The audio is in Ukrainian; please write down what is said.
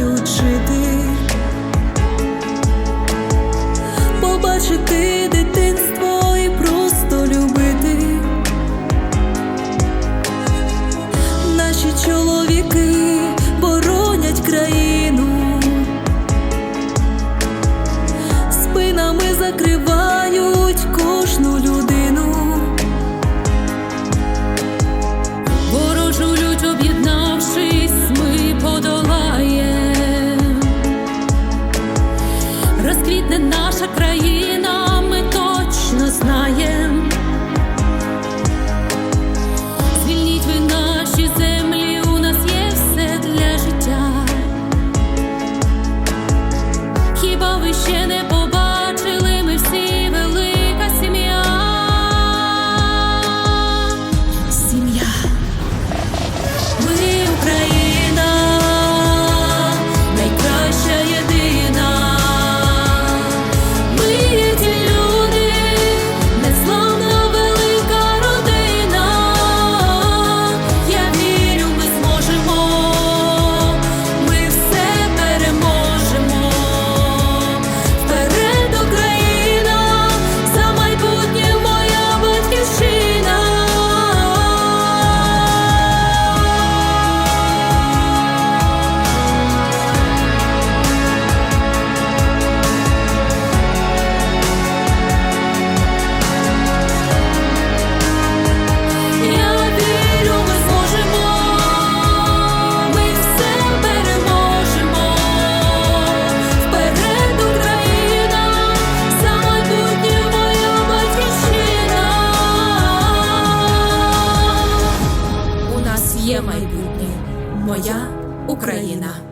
мають жити, побачити. моя Україна.